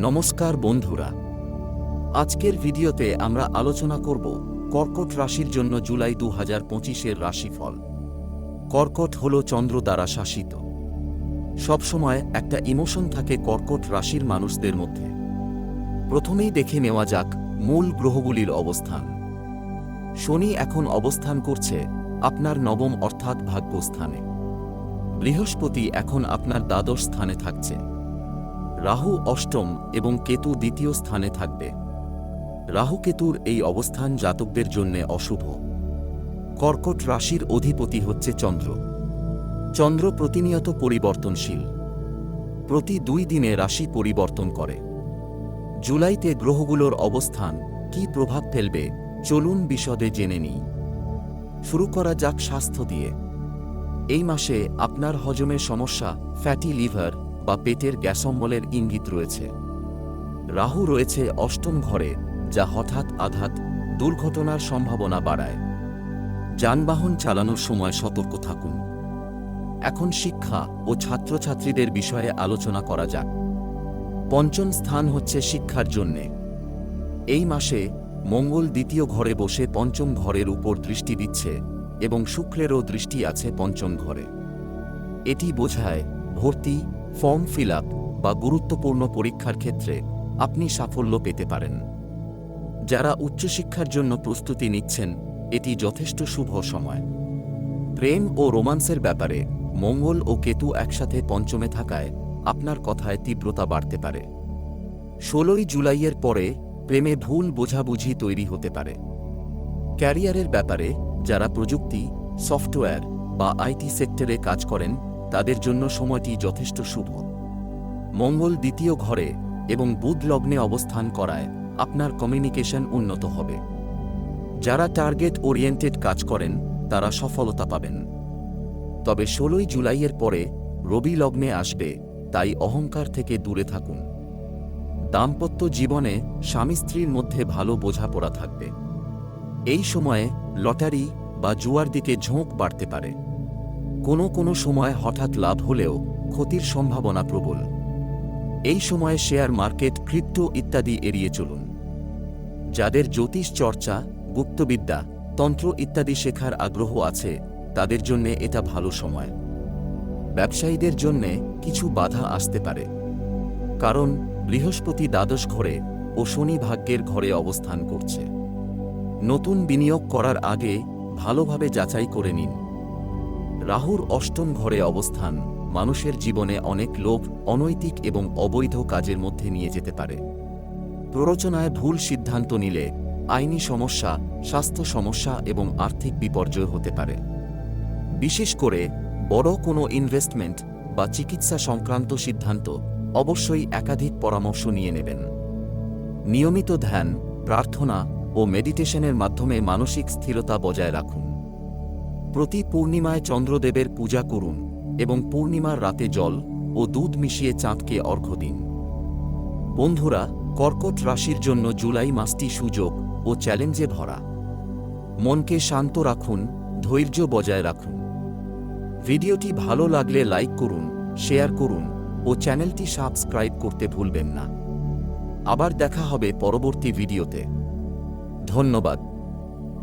নমস্কার বন্ধুরা। আজকের ভিডিওতে আমরা আলোচনা করব কর্কট রাশির জন্য জুলাই দু হাজার পঁচিশের রাশিফল। কর্কট হল চন্দ্র দ্বারা শাসিত। সবসময় একটা ইমোশন থাকে কর্কট রাশির মানুষদের মধ্যে। প্রথমেই দেখে নেওয়া যাক মূল গ্রহগুলির অবস্থান। শনি এখন অবস্থান করছে আপনার নবম অর্থাৎ ভাগ্যস্থানে। বৃহস্পতি এখন আপনার দ্বাদশ স্থানে থাকছে। রাহু অষ্টম এবং কেতু দ্বিতীয় স্থানে থাকবে। রাহু কেতুর এই অবস্থান জাতকদের জন্য অশুভ। কর্কট রাশির অধিপতি হচ্ছে চন্দ্র। চন্দ্র প্রতিনিয়ত পরিবর্তনশীল। প্রতি দুই দিনে রাশি পরিবর্তন করে। জুলাইতে গ্রহগুলোর অবস্থান কি প্রভাব ফেলবে চলুন বিশদে জেনে নিই। শুরু করা যাক স্বাস্থ্য দিয়ে। এই মাসে আপনার হজমের সমস্যা ফ্যাটি লিভার বা পেটের গ্যাসম্বলের ইঙ্গিত রয়েছে। রাহু রয়েছে অষ্টম ঘরে, যা হঠাৎ আঘাত, দুর্ঘটনার সম্ভাবনা বাড়ায়। যানবাহন চালানোর সময় সতর্ক থাকুন। এখন শিক্ষা ও ছাত্রছাত্রীদের বিষয়ে আলোচনা করা যাক। পঞ্চম স্থান হচ্ছে শিক্ষার জন্যে। এই মাসে মঙ্গল দ্বিতীয় ঘরে বসে পঞ্চম ঘরের উপর দৃষ্টি দিচ্ছে এবং শুক্রেরও দৃষ্টি আছে পঞ্চম ঘরে। এটি বোঝায় ভর্তি ফর্ম ফিল বা গুরুত্বপূর্ণ পরীক্ষার ক্ষেত্রে আপনি সাফল্য পেতে পারেন। যারা উচ্চশিক্ষার জন্য প্রস্তুতি নিচ্ছেন, এটি যথেষ্ট শুভ সময়। প্রেম ও রোমান্সের ব্যাপারে মঙ্গল ও কেতু একসাথে পঞ্চমে থাকায় আপনার কথায় তীব্রতা বাড়তে পারে। ষোলোই জুলাইয়ের পরে প্রেমে ভুল বোঝাবুঝি তৈরি হতে পারে। ক্যারিয়ারের ব্যাপারে যারা প্রযুক্তি, সফটওয়্যার বা আইটি সেক্টরে কাজ করেন তাদের জন্য সময়টি যথেষ্ট শুভ। মঙ্গল দ্বিতীয় ঘরে এবং বুধ লগ্নে অবস্থান করায় আপনার কমিউনিকেশন উন্নত হবে। যারা টার্গেট ওরিয়েন্টেড কাজ করেন, তারা সফলতা পাবেন। তবে ষোলোই জুলাইয়ের পরে রবি লগ্নে আসবে, তাই অহংকার থেকে দূরে থাকুন। দাম্পত্য জীবনে স্বামী স্ত্রীর মধ্যে ভালো বোঝাপড়া থাকবে। এই সময়ে লটারি বা জুয়ার দিকে ঝোঁক বাড়তে পারে। কোনো কোনো সময় হঠাৎ লাভ হলেও ক্ষতির সম্ভাবনা প্রবল। এই সময়ে শেয়ার মার্কেট ক্রিপ্টো ইত্যাদি এড়িয়ে চলুন। যাদের জ্যোতিষ চর্চা, গুপ্তবিদ্যা, তন্ত্র ইত্যাদি শেখার আগ্রহ আছে, তাদের জন্যে এটা ভালো সময়। ব্যবসায়ীদের জন্যে কিছু বাধা আসতে পারে। কারণ বৃহস্পতি দ্বাদশ ঘরে ও শনি ভাগ্যের ঘরে অবস্থান করছে। নতুন বিনিয়োগ করার আগে ভালোভাবে যাচাই করে নিন। রাহুর অষ্টম ঘরে অবস্থান, মানুষের জীবনে অনেক লোভ, অনৈতিক এবং অবৈধ কাজের মধ্যে নিয়ে যেতে পারে। প্ররোচনায় ভুল সিদ্ধান্ত নিলে আইনি সমস্যা, স্বাস্থ্য সমস্যা এবং আর্থিক বিপর্যয় হতে পারে। বিশেষ করে বড় কোনো ইনভেস্টমেন্ট বা চিকিৎসা সংক্রান্ত সিদ্ধান্ত অবশ্যই একাধিক পরামর্শ নিয়ে নেবেন। নিয়মিত ধ্যান, প্রার্থনা ও মেডিটেশনের মাধ্যমে মানসিক স্থিরতা বজায় রাখুন। প্রতি পূর্ণিমায় চন্দ্রদেবের পূজা করুন এবং পূর্ণিমার রাতে জল ও দুধ মিশিয়ে চাঁদকে অর্ঘ্য দিন বন্ধুরা, কর্কট রাশির জন্য জুলাই মাসটি সুযোগ ও চ্যালেঞ্জে ভরা। মনকে শান্ত রাখুন, ধৈর্য বজায় রাখুন। ভিডিওটি ভালো লাগলে লাইক করুন, শেয়ার করুন ও চ্যানেলটি সাবস্ক্রাইব করতে ভুলবেন না। আবার দেখা হবে পরবর্তী ভিডিওতে। ধন্যবাদ।